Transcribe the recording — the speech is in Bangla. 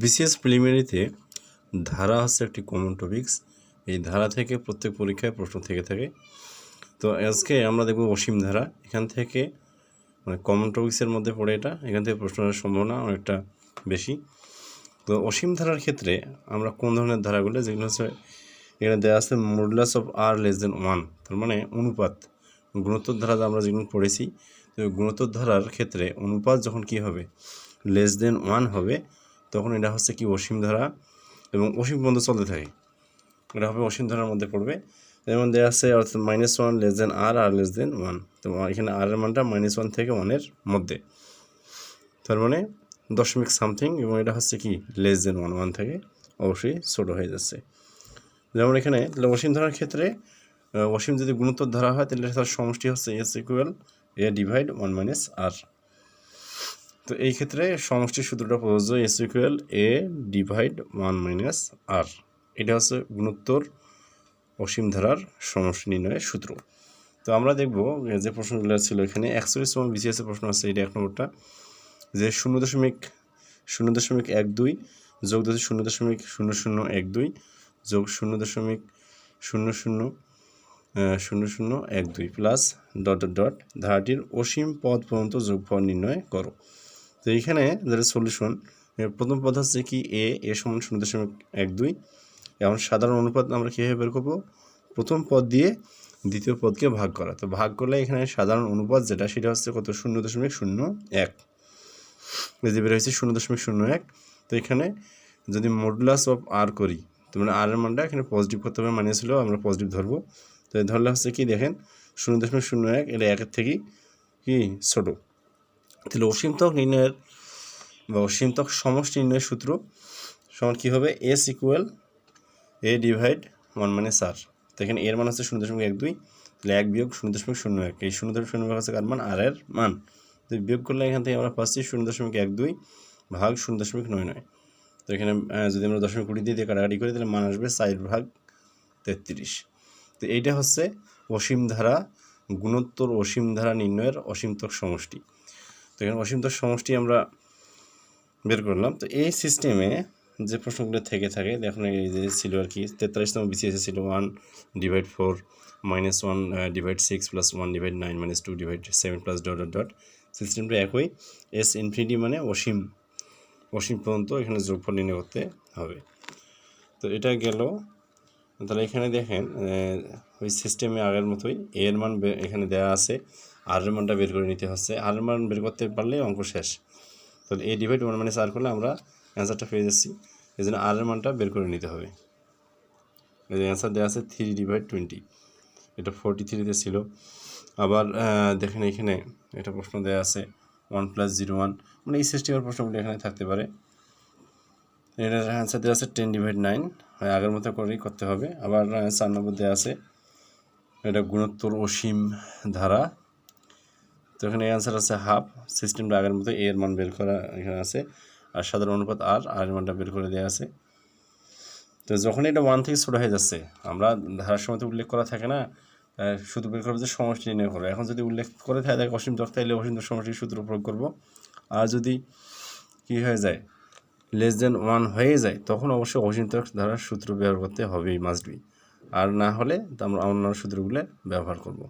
বিসিএস প্রিলিমিনারিতে ধারা হচ্ছে একটি কমন টপিকস এই ধারা থেকে প্রত্যেক পরীক্ষায় প্রশ্ন থেকে থাকে। তো আজকে আমরা দেখব অসীম ধারা। এখান থেকে মানে কমন টপিক্সের মধ্যে পড়ে এটা। এখান থেকে প্রশ্ন সম্ভাবনা অনেকটা বেশি। তো অসীম ধারার ক্ষেত্রে আমরা কোন ধরনের ধারাগুলো, যেগুলো হচ্ছে এখানে দেওয়া আছে modulus of R less than one তার মানে অনুপাত। গুণোত্তর ধারা আমরা যেগুলো পড়েছি, তো গুণোত্তর ধারার ক্ষেত্রে অনুপাত যখন কি হবে? লেস দেন ওয়ান হবে তখন এটা হচ্ছে কি অসীম ধারা এবং অসীম পর্যন্ত চলতে থাকে। এটা হবে অসীম ধারার মধ্যে পড়বে। যেমন দেওয়া আছে অর্থাৎ minus one less than R R less than one তো এখানে আর এর মানটা মাইনাস ওয়ান থেকে ওয়ানের মধ্যে। তার মানে দশমিক সামথিং এবং এটা হচ্ছে কি লেস দেন ওয়ান ওয়ান থেকে অবশ্যই ছোটো হয়ে যাচ্ছে। যেমন এখানে তাহলে অসীম ধারার ক্ষেত্রে অসীম যদি গুণোত্তর ধরা হয়, তাহলে তার সমষ্টি হচ্ছে S equal A divide one minus R তো এই ক্ষেত্রে সমষ্টির সূত্রটা প্রযোজ্য S equal A divide one minus R এটা হচ্ছে গুণোত্তর অসীম ধারার সমষ্টি নির্ণয়ের সূত্র। তো আমরা দেখব যে প্রশ্নগুলো ছিল এখানে। একচল্লিশ এবং বিসিএস এর প্রশ্ন আছে, এটা এক নম্বরটা। যে শূন্য দশমিক শূন্য দশমিক এক দুই যোগ দশ শূন্য দশমিক শূন্য শূন্য এক দুই যোগ শূন্য দশমিক শূন্য শূন্য শূন্য শূন্য এক দুই প্লাস ডট ডট ধারাটির অসীম পদ পর্যন্ত যোগফল নির্ণয় করো। তো এইখানে যেটা সলিউশন প্রথম পদ হচ্ছে কি এ এ সমান শূন্য দশমিক এক দুই। এখন সাধারণ অনুপাত আমরা কীভাবে বের করব? প্রথম পদ দিয়ে দ্বিতীয় পদকে ভাগ করা। তো ভাগ করলে এখানে সাধারণ অনুপাত যেটা, সেটা হচ্ছে কত? শূন্য দশমিক শূন্য এক। এই যে বের হয়েছে শূন্য দশমিক শূন্য এক। তো এখানে যদি মডুলাস অফ আর করি, তো মানে আর এর মানটা এখানে পজিটিভ করতে হবে মানে ছিল আমরা পজিটিভ ধরবো। তো ধরলে হচ্ছে কি দেখেন, শূন্য দশমিক শূন্য এক, এটা একের থেকেই কি ছোটো। তাহলে অসীমতক নির্ণয়ের বা অসীমতক সমষ্টি নির্ণয়ের সূত্র সমান কী হবে? S equal A divide one মানে সার তো এখানে এর মান হচ্ছে শূন্য দশমিক এক দুই। তাহলে এক বিয়োগ শূন্য দশমিক শূন্য এক। এই শূন্য দশমিক শূন্য হচ্ছে কার মান? আর এর মান। তো বিয়োগ করলে এখান থেকে আমরা পাচ্ছি শূন্য দশমিক এক দুই ভাগ শূন্য দশমিক নয় নয়। তো এখানে যদি আমরা দশমিক কুড়ি দিয়ে দিয়ে কাটাকাটি করি, তাহলে মান আসবে চার ভাগ তেত্রিশ। তো এইটা হচ্ছে অসীম ধারা, গুণোত্তর অসীম ধারা নির্ণয়ের অসীমতক সমষ্টি। তো এখানে অসীমতক সমষ্টি আমরা বের করলাম। তো এই সিস্টেমে যে প্রশ্নগুলো থেকে থাকে, দেখুন এই যে ছিল আর কি, তেতাল্লিশতম বিসিএসে ছিল one divide four minus one divide six plus one divide nine minus two divide seven plus dot dot dot সিস্টেমটা একই এস ইনফিনিটি মানে অসীম অসীম পর্যন্ত এখানে যোগফল নির্ণয় করতে হবে। তো এটা গেল। তাহলে এখানে দেখেন ওই সিস্টেমে আগের মতোই এর মান এখানে দেওয়া আছে। আর মানটা বের করে নিতে হচ্ছে। আর মান বের করতে পারলে অঙ্ক শেষ। তাহলে A divide one minus R করলে আমরা অ্যান্সারটা পেয়ে যাচ্ছি। এই জন্য আর মানটা বের করে নিতে হবে। এই যে অ্যান্সার দেওয়া আছে থ্রি ডিভাইড টোয়েন্টি এটা ফোরটি থ্রিতে ছিল। আবার দেখেন এখানে এটা প্রশ্ন দেওয়া আছে ওয়ান প্লাস জিরো ওয়ান মানে এই সিস্টেমের প্রশ্নগুলো এখানে থাকতে পারে। এটার অ্যান্সার দেওয়া আছে টেন ডিভাইড নাইন আগের মতো করেই করতে হবে। আবার চার নম্বর দেওয়া আছে। এটা গুণোত্তর অসীম ধারা। তো এখানে অ্যান্সার আছে হাফ সিস্টেমটা আগের মতো এর মান বের করা এখানে আছে, আর সাধারণ অনুপাত আর আর মানটা বের করে দেওয়া আছে। তো যখন এটা ওয়ান থেকে ছোটো হয়ে যাচ্ছে, আমরা ধারার সময় তো উল্লেখ করা থাকে না শুধু বের করব যে সমষ্টি নির্ণয় করব এখন যদি উল্লেখ করে থাকে, তাহলে অসীম তক তাহলে অসীম তক সমষ্টির সূত্র প্রয়োগ করব। আর যদি কী হয়ে যায় লেস দেন ওয়ান হয়ে যায়, তখন অবশ্যই অসীম তক ধারার সূত্র ব্যবহার করতে হবেই মাস্ট বি আর না হলে তো আমরা অন্যান্য সূত্রগুলো ব্যবহার করব।